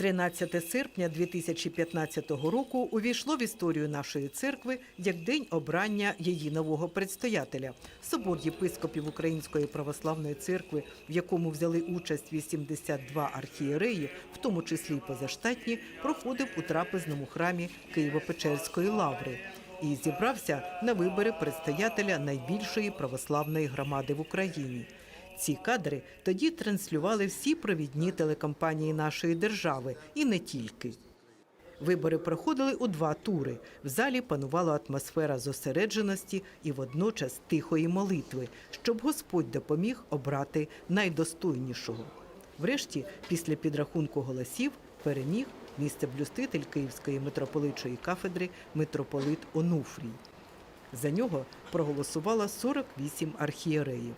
13 серпня 2015 року увійшло в історію нашої церкви як день обрання її нового предстоятеля. Собор єпископів Української православної церкви, в якому взяли участь 82 архієреї, в тому числі й позаштатні, проходив у трапезному храмі Києво-Печерської лаври і зібрався на вибори предстоятеля найбільшої православної громади в Україні. Ці кадри тоді транслювали всі провідні телекомпанії нашої держави і не тільки. Вибори проходили у два тури. В залі панувала атмосфера зосередженості і водночас тихої молитви, щоб Господь допоміг обрати найдостойнішого. Врешті, після підрахунку голосів, переміг місцеблюститель Київської митрополитчої кафедри митрополит Онуфрій. За нього проголосувало 48 архієреїв.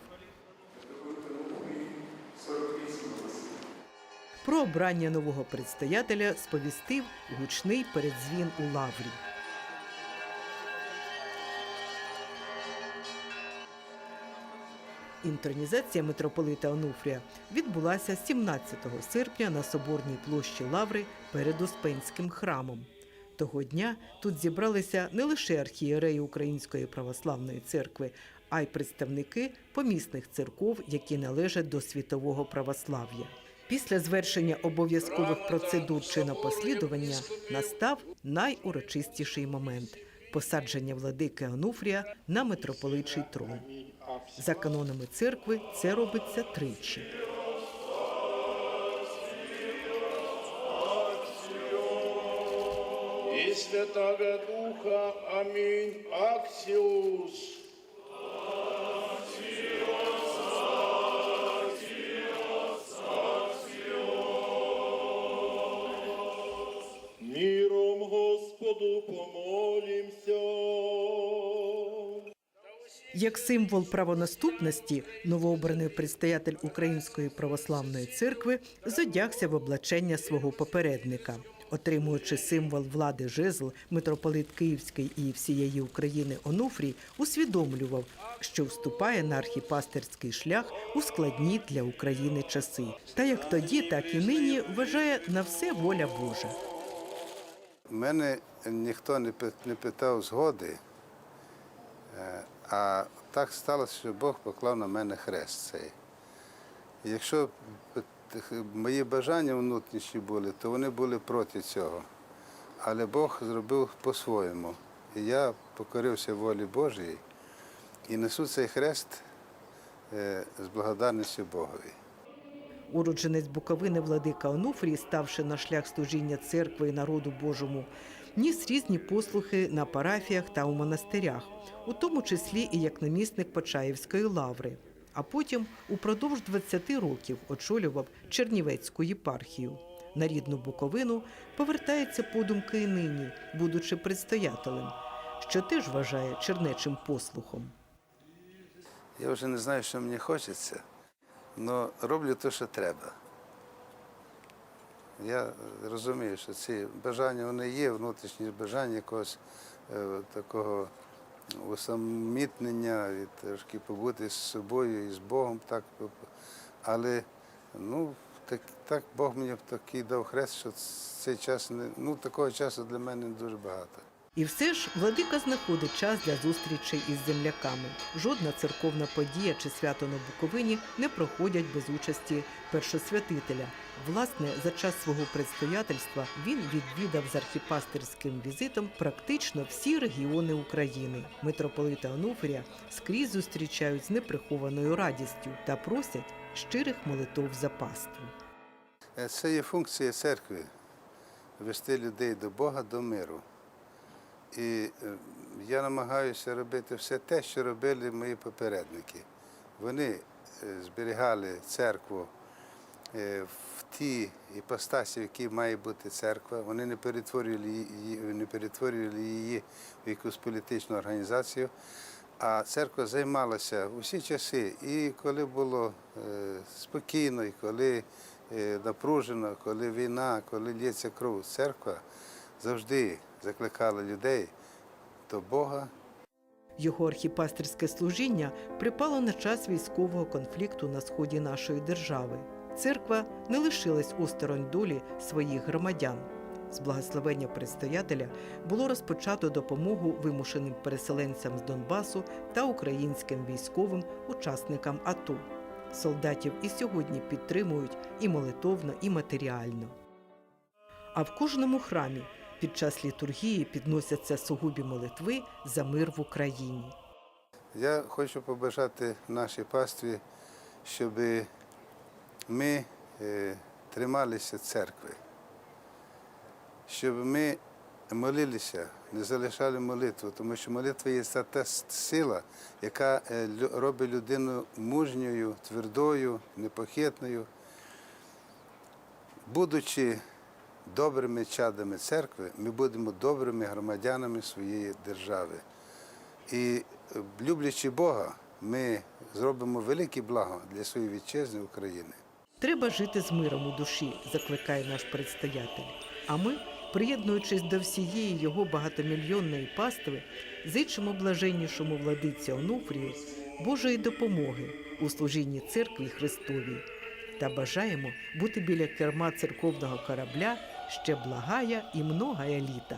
Про обрання нового предстоятеля сповістив гучний передзвін у лаврі. Інтронізація митрополита Онуфрія відбулася 17 серпня на соборній площі Лаври перед Успенським храмом. Того дня тут зібралися не лише архієреї Української православної церкви, а й представники помісних церков, які належать до світового православ'я. Після звершення обов'язкових процедур чинопослідування настав найурочистіший момент посадження владики Онуфрія на митрополитчий трон. За канонами церкви це робиться тричі. Святого Духа. Аминь. Аксиус. Господу помолимся. Як символ правонаступності, новообраний предстоятель Української православної церкви зодягся в облачення свого попередника. Отримуючи символ влади жезл, митрополит Київський і всієї України Онуфрій усвідомлював, що вступає на архіпастерський шлях у складні для України часи. Та як тоді, так і нині вважає на все воля Божа. Мене ніхто не питав згоди, е, а так сталося, що Бог поклав на мене хрест цей. Якщо мої бажання внутрішні були, то вони були проти цього. Але Бог зробив по-своєму. І я покорився волі Божій і несу цей хрест е, з благодарністю Богові. Уродженець Буковини владика Онуфрій, ставши на шлях служіння церкви і народу Божому, ніс різні послухи на парафіях та у монастирях, у тому числі і як намісник Почаївської лаври. А потім упродовж 20 років очолював Чернівецьку єпархію. На рідну Буковину повертається подумки і нині, будучи предстоятелем, що теж вважає чернечим послухом. Я вже не знаю, що мені хочеться, але роблю те, що треба. Я розумію, що ці бажання вони є, внутрішні бажання якогось е, такого усамітнення, і трошки побути з собою і з Богом. Так, але ну, так, так Бог мені такий дав хрест, що цей час не ну, такого часу для мене не дуже багато. І все ж владика знаходить час для зустрічей із земляками. Жодна церковна подія чи свято на Буковині не проходять без участі першосвятителя. Власне, за час свого предстоятельства він відвідав з архіпастерським візитом практично всі регіони України. Митрополита Онуфрія скрізь зустрічають з неприхованою радістю та просять щирих молитов за паству. Е, Це є функція церкви вести людей до Бога, до миру. І е, я намагаюся робити все те, що робили мої попередники. Вони е, зберігали церкву е, в тій іпостасі, в якій має бути церква. Вони не перетворювали її, не перетворювали її в якусь політичну організацію. А церква займалася усі часи, і коли було спокійно, і коли напружено, коли війна, коли лється кров, церква завжди закликала людей до Бога. Його архіпастерське служіння припало на час військового конфлікту на сході нашої держави. Церква не лишилась осторонь долі своїх громадян. З благословення предстоятеля було розпочато допомогу вимушеним переселенцям з Донбасу та українським військовим учасникам АТО. Солдатів і сьогодні підтримують і молитовно, і матеріально. А в кожному храмі під час літургії підносяться сугубі молитви за мир в Україні. Я хочу побажати нашій пастві, щоб ми е, трималися церкви, щоб ми молилися, не залишали молитву, тому що молитва є та сила, яка е, робить людину мужньою, твердою, непохитною. Будучи добрими чадами церкви, ми будемо добрими громадянами своєї держави. І е, люблячи Бога, ми зробимо велике благо для своєї вітчизни України. Треба жити з миром у душі, закликає наш предстоятель. А ми, приєднуючись до всієї його багатомільйонної пастви, зичимо блаженнішому владиці Онуфрію Божої допомоги у служінні церкві Христовій та бажаємо бути біля керма церковного корабля ще благая і многая літа.